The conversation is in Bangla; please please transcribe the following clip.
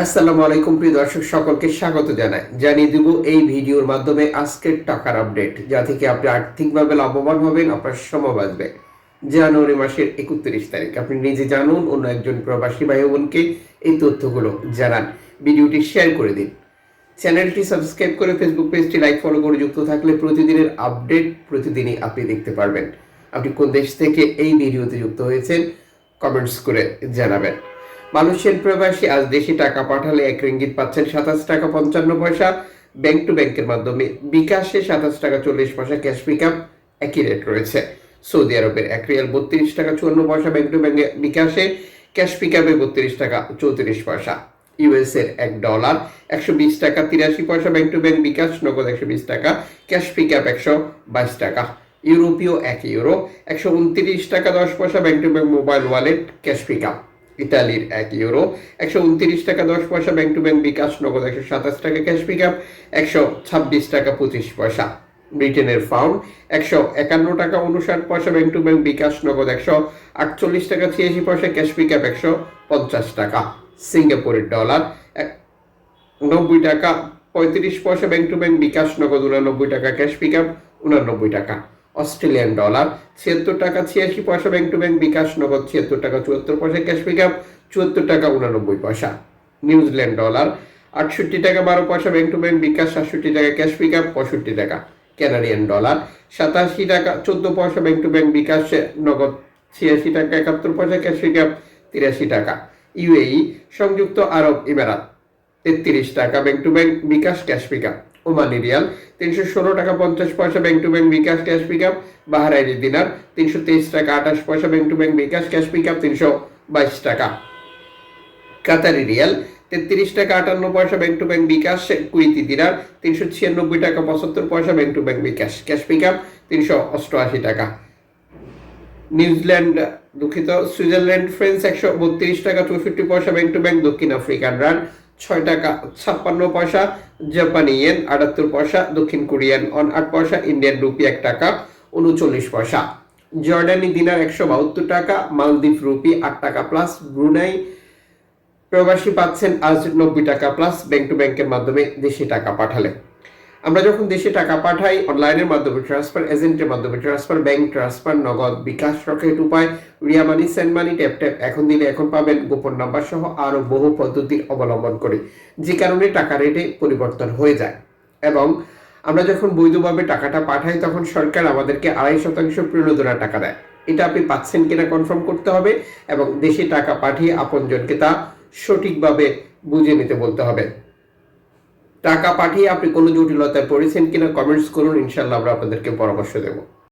আসসালামু আলাইকুম প্রিয় দর্শক, সকলকে স্বাগত জানাই। জানিয়ে দিব এই ভিডিওর মাধ্যমে আজকের টাকার আপডেট যা থেকে আপনি আর্থিকভাবে লাভবান হবেন, আপনার সময় বাঁচবে। জানুয়ারি মাসের একত্রিশ তারিখ। আপনি নিজে জানুন, অন্য একজন প্রবাসী ভাই বোনকে এই তথ্যগুলো জানান। ভিডিওটি শেয়ার করে দিন। চ্যানেলটি সাবস্ক্রাইব করে ফেসবুক পেজটি লাইক ফলো করে যুক্ত থাকলে প্রতিদিনের আপডেট প্রতিদিনই আপনি দেখতে পারবেন। আপনি কোন দেশ থেকে এই ভিডিওতে যুক্ত হয়েছেন কমেন্টস করে জানাবেন। মালয়েশিয়ান প্রবাসী আজ দেশে টাকা পাঠালে এক রিঙ্গিত পাচ্ছেন সাতাশ টাকা পঞ্চান্ন পয়সা। ব্যাংক টু ব্যাংকের মাধ্যমে বিকাশে সাতাশ টাকা চল্লিশ পয়সা ক্যাশ পিক আপ একই রেট রয়েছে। সৌদি আরবের এক রিয়াল বত্রিশ টাকা চুয়ান্ন পয়সা ব্যাংক টু ব্যাংকে বিকাশে ক্যাশ পিক আপে বত্রিশ টাকা চৌত্রিশ পয়সা। ইউএস এর এক ডলার একশো বিশ টাকা তিরাশি পয়সা ব্যাংক টু ব্যাংক বিকাশ, নগদ একশো বিশ টাকা ক্যাশ পিক আপ একশো বাইশ টাকা। ইউরোপীয় এক ইউরো একশো উনত্রিশ টাকা দশ পয়সা bank to bank mobile wallet cash pick up ইতালির এক ইউরো। একশো উনত্রিশ টাকা দশ পয়সা ব্যাংক টু ব্যাংক বিকাশ নগদ একশো সাতাশ টাকা ক্যাশ পিক আপ একশো ছাব্বিশ টাকা পঁচিশ পয়সা। ব্রিটেনের ফাউন্ড একশো একান্ন টাকা উনষাট পয়সা ব্যাংক টু ব্যাংক বিকাশ নগদ একশো আটচল্লিশ টাকা ছিয়াশি পয়সা ক্যাশ পিক আপ একশো পঞ্চাশ টাকা। সিঙ্গাপুরের ডলার নব্বই টাকা পঁয়ত্রিশ পয়সা ব্যাংক টু ব্যাংক বিকাশ নগদ উনানব্বই টাকা ক্যাশ পিক আপ উনানব্বই টাকা। অস্ট্রেলিয়ান ডলার, ছিয়াত্তর টাকা ছিয়াশি পয়সা ব্যাংক টু ব্যাংক বিকাশ নগদ, ছিয়াত্তর টাকা চুয়াত্তর পয়সা ক্যাশ পিক আপ চুয়াত্তর টাকা উনানব্বই পয়সা। নিউজিল্যান্ড ডলার আটষট্টি টাকা বারো পয়সা ব্যাংক টু ব্যাংক বিকাশ, সাতষট্টি টাকা ক্যাশ পিক আপ পঁয়ষট্টি টাকা ক্যানাডিয়ান ডলার সাতাশি টাকা চোদ্দ পয়সা ব্যাংক টু ব্যাংক বিকাশ, নগদ ছিয়াশি টাকা একাত্তর পয়সা ক্যাশ পিক আপ তিরাশি টাকা। ইউএই সংযুক্ত আরব ইমারাত তেত্রিশ টাকা bank to bank bKash cash pick up Omani riyal, তিনশো ষোলো টাকা পঞ্চাশ পয়সা bank to bank bKash cash pick up Bahraini dinar, তিনশো তেইশ টাকা আঠাশ পয়সা bank to bank bKash cash pick up তিনশো বাইশ টাকা। কাতারি রিয়াল, তেত্রিশ টাকা আটান্ন পয়সা bank to bank bKash, Kuwaiti dinar, তিনশো ছিয়ানব্বই টাকা পঁচাত্তর পয়সা bank to bank bKash cash pick up তিনশো অষ্টআশি টাকা। নিউজিল্যান্ড দুঃখিত, সুইজারল্যান্ড, ফ্রেন্স একশো বত্রিশ টাকা চৌষট্টি পয়সা ব্যাংক টু ব্যাংক দক্ষিণ আফ্রিকান রান ছয় টাকা, ছাপ্পান্ন পয়সা, জাপানি ইয়েন আটাত্তর পয়সা, দক্ষিণ কোরিয়ান অন আট পয়সা, ইন্ডিয়ান রুপি এক টাকা, উনচল্লিশ পয়সা। জর্ডানি দিনার একশো বাহাত্তর টাকা, মালদ্বীপ রুপি আট টাকা প্লাস ব্রুনাই প্রবাসী পাচ্ছেন আজ নব্বই টাকা প্লাস ব্যাংক টু ব্যাংকের মাধ্যমে দেশে টাকা পাঠালে। আমরা যখন দেশে টাকা পাঠাই অনলাইনের মাধ্যমে ট্রান্সফার এজেন্টের মাধ্যমে transfer bank transfer Nagad bKash Rocket Upay, Ria money send money tap tap এখন দিলে এখন পাবেন গোপন নাম্বার সহ আরও বহু পদ্ধতির অবলম্বন করে, যে কারণে টাকা রেটে পরিবর্তন হয়ে যায়। এবং আমরা যখন বৈধভাবে টাকাটা পাঠাই, তখন সরকার আমাদেরকে আড়াই শতাংশ প্রণোদনা টাকা দেয়। এটা আপনি পাচ্ছেন কিনা কনফার্ম করতে হবে এবং দেশে টাকা পাঠিয়ে আপনজনকে তা সঠিকভাবে বুঝে নিতে বলতে হবে। টাকা পাঠিয়ে আপনি কোনো জটিলতায় পড়েছেন কিনা কমেন্টস করুন ইনশাল্লাহ আমরা আপনাদেরকে পরামর্শ দেবো।